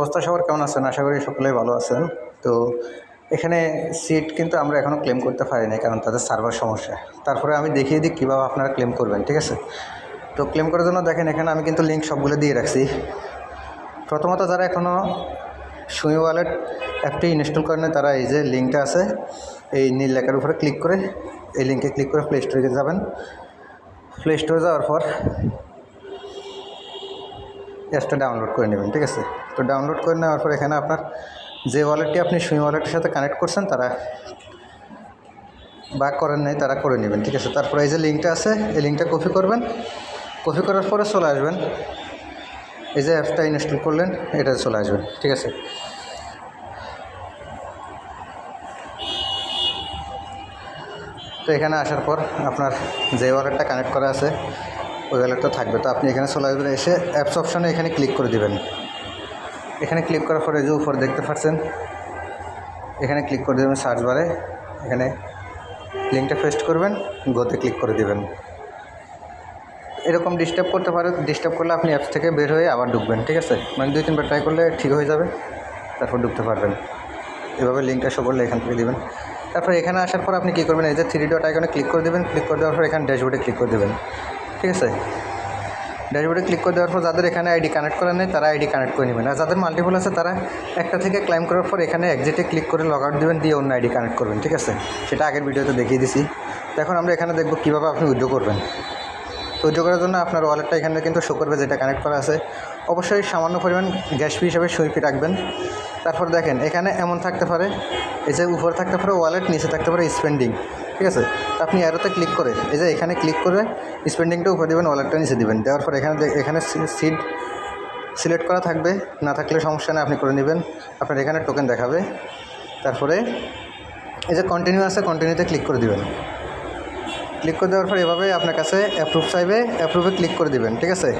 অবস্থা? সবার কেমন আছেন? আশা করি সকলেই ভালো আছেন। তো এখানে সিট কিন্তু আমরা এখনও ক্লেম করতে পারিনি কারণ তাদের সার্ভার সমস্যা। তারপরে আমি দেখিয়ে দিই কীভাবে আপনারা ক্লেম করবেন, ঠিক আছে? তো ক্লেম করার জন্য দেখেন, এখানে আমি কিন্তু লিঙ্ক সবগুলো দিয়ে রাখছি। প্রথমত যারা এখনও সুই ওয়ালেট অ্যাপটি ইনস্টল করেন তারা এই যে লিঙ্কটা আছে, এই নীল লেখার উপরে ক্লিক করে এই লিঙ্কে ক্লিক করে প্লে স্টোরে যাবেন। প্লে স্টোরে যাওয়ার পর অ্যাপসটা ডাউনলোড করে নেবেন, ঠিক আছে? তো ডাউনলোড করে নেওয়ার পর এখানে আপনার যে ওয়ালেটটি আপনি সুই ওয়ালেটের সাথে কানেক্ট করছেন, তারা বা করেন নাই, তারা করে নেবেন, ঠিক আছে? তারপরে এই যে লিঙ্কটা আছে, এই লিঙ্কটা কপি করবেন। কপি করার পরে চলে আসবেন। এই যে অ্যাপসটা ইনস্টল করলেন, এটা চলে আসবেন, ঠিক আছে? তো এখানে আসার পর আপনার যে ওয়ালেটটা কানেক্ট করা আছে, ওই ওয়ালেটটা থাকবে। তো আপনি এখানে চলে আসবেন, এসে অ্যাপস অপশানে এখানে ক্লিক করে দিবেন। এখানে ক্লিক করার পরে যে উপর দেখতে পাচ্ছেন। এখানে ক্লিক করে দেবেন সার্চ বারে এখানে লিঙ্কটা পেস্ট করবেন গোতে ক্লিক করে দেবেন। এরকম ডিস্টার্ব করতে পারে ডিস্টার্ব করলে আপনি অ্যাপস থেকে বের হয়ে আবার ঢুকবেন, ঠিক আছে? মানে দুই, তিনবার ট্রাই করলে ঠিক হয়ে যাবে, তারপর ঢুকতে পারবেন। এভাবে লিঙ্কটা শো করলে এখান থেকে দিবেন। তারপর এখানে আসার পর আপনি কী করবেন, এই যে থ্রি ডট আইকনে ক্লিক করে দেবেন ক্লিক করে দেওয়ার পর এখানে ড্যাশবোর্ডে ক্লিক করে দেবেন, ঠিক আছে? ড্যাশবোর্ডে ক্লিক করে দেওয়ার পর যাদের এখানে আইডি কানেক্ট করা নেই, তারা আইডি কানেক্ট করে নেবেন। আর যাদের মাল্টিপল আছে, তারা একটা থেকে ক্লাইম করার পর এখানে এক্সিটে ক্লিক করে লগ আউট দেবেন, দিয়ে অন্য আইডি কানেক্ট করবেন, ঠিক আছে? সেটা আগের ভিডিওতে দেখিয়ে দিছি। তো এখন আমরা এখানে দেখব কীভাবে আপনি উদ্যোগ করবেন। তো উইথড্র করার জন্য আপনার ওয়ালেটটা এখানে কিন্তু শো করবে, যেটা কানেক্ট করা আছে। অবশ্যই সামান্য পরিমাণ গ্যাস ফি হিসাবে সই ফি রাখবেন। তারপর দেখেন, এখানে এমন থাকতে পারে, এই যে উপরে থাকতে পারে ওয়ালেট নিচে থাকতে পারে স্পেন্ডিং ঠিক আছে? তো আপনি অ্যারোতে ক্লিক করে, এই যে এখানে ক্লিক করে স্পেন্ডিংটা উপরে দেবেন ওয়ালেটটা নিচে দেবেন। দেওয়ার পর এখানে এখানে সিট সিলেক্ট করা থাকবে। না থাকলে সমস্যা নেই, আপনি করে নেবেন। আপনার এখানে টোকেন দেখাবে। তারপরে এই যে কন্টিনিউ আছে কন্টিনিউতে ক্লিক করে দেবেন। ক্লিক করে দেওয়ার পর এভাবে আপনার কাছে অ্যাপ্রুভ চাইবে অ্যাপ্রুভে ক্লিক করে দিবেন, ঠিক আছে?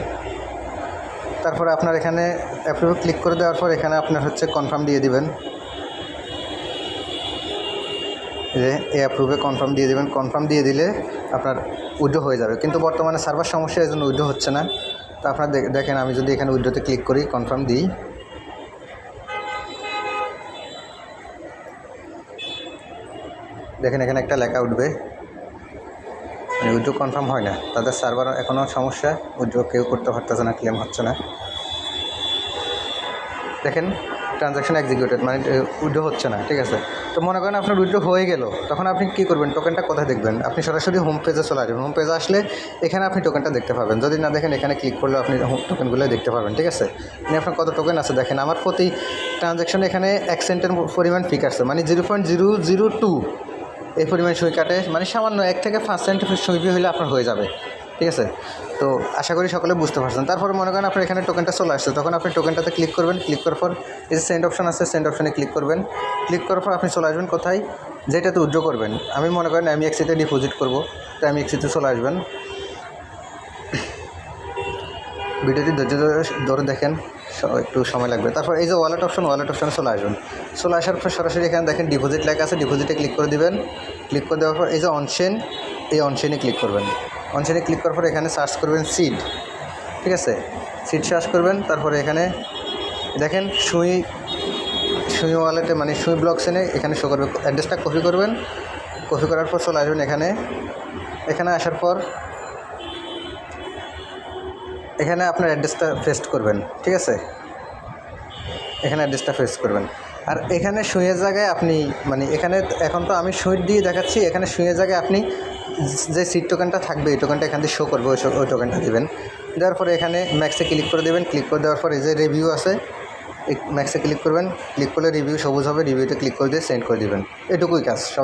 তারপরে আপনার এখানে অ্যাপ্রুভে ক্লিক করে দেওয়ার পর এখানে আপনার হচ্ছে কনফার্ম দিয়ে দিবেন। যে এই অ্যাপ্রুভে কনফার্ম দিয়ে দেবেন। কনফার্ম দিয়ে দিলে আপনার উইড্রো হয়ে যাবে। কিন্তু বর্তমানে সার্ভার সমস্যা, এই জন্য উইড্রো হচ্ছে না। তো আপনার দেখেন, আমি যদি এখানে উইড্রোতে ক্লিক করি কনফার্ম দিই। দেখেন, এখানে একটা লেখা উঠবে। উইড্রো কনফার্ম হয় না। তাদের সার্ভার এখনও সমস্যা, উদ্যোগ কেউ করতে পারতেছে না ক্লেম হচ্ছে না। দেখেন ট্রানজ্যাকশন এক্সিকিউটেড মানে উইড্রো হচ্ছে না, ঠিক আছে? তো মনে করেন আপনার উইড্রো হয়ে গেল, তখন আপনি কী করবেন? টোকেনটা কোথায় দেখবেন? আপনি সরাসরি হোম পেজে চলে আসবেন। হোম পেজে আসলে এখানে আপনি টোকেনটা দেখতে পাবেন। যদি না দেখেন, এখানে ক্লিক করলে আপনি টোকেনগুলো দেখতে পাবেন, ঠিক আছে? মানে আপনার কত টোকেন আছে দেখেন। আমার প্রতি ট্রানজ্যাকশন এখানে এক সেন্টের পরিমাণ ফি আসছে মানে zero point zero zero two এই পরিমাণে সই কাটে। মানে সামান্য এক থেকে পাঁচ সেন্ট সই হলে আপনার হয়ে যাবে। ঠিক আছে? তো আশা করি সকলে বুঝতে পারছেন। তারপরে মনে করেন আপনার এখানে টোকেনটা চলে আসছে। তখন আপনি টোকেনটাতে ক্লিক করবেন। ক্লিক করার পর এই যে সেন্ড অপশন আছে সেন্ড অপশনে ক্লিক করবেন। ক্লিক করার পর আপনি চলে আসবেন কোথায়? যেটাতে উইথড্র করবেন। আমি মনে করেন আমি এক্সিতে ডিপোজিট করব। তো আমি এক্সিতে চলে আসবেন। ভিডিওটি ধৈর্য ধরে দেখেন। একটু সময় লাগবে। তারপর এই যে ওয়ালেট অপশন ওয়ালেট অপশনে চলে আসবেন চলে আসার পর সরাসরি এখানে দেখেন ডিপোজিট লেখা আছে ডিপোজিটে ক্লিক করে দিবেন। ক্লিক করে দেওয়ার পর এই যে অনশেন এই অনশেনে ক্লিক করবেন। অনশেনে ক্লিক করার পর এখানে সার্চ করবেন সিড ঠিক আছে? সিড সার্চ করবেন, তারপরে এখানে দেখেন সুই সুই ওয়ালেটে মানে সুই ব্লক সেনে এখানে শো করবে অ্যাড্রেসটা কপি করবেন। কপি করার পর চলে আসবেন এখানে। এখানে আসার পর এখানে আপনার অ্যাড্রেসটা পেস্ট করবেন, ঠিক আছে? এখানে অ্যাড্রেসটা পেস্ট করবেন। আর এখানে শুয়ের জায়গায় আপনি মানে এখানে এখন তো আমি সুইট দিয়ে দেখাচ্ছি, এখানে শুয়ের জায়গায় আপনি যে সিট টোকেনটা থাকবে, এই টোকেনটা এখান থেকে শো করবে, ওই ওই টোকেনটা দেবেন। দেওয়ার পরে এখানে ম্যাক্সে ক্লিক করে দেবেন ক্লিক করে দেওয়ার পর যে রিভিউ আছে ম্যাক্সে ক্লিক করবেন ক্লিক করলে রিভিউ সবুজ হবে রিভিউতে ক্লিক করে দিয়ে সেন্ড করে দেবেন। এটুকুই কাজ সবাই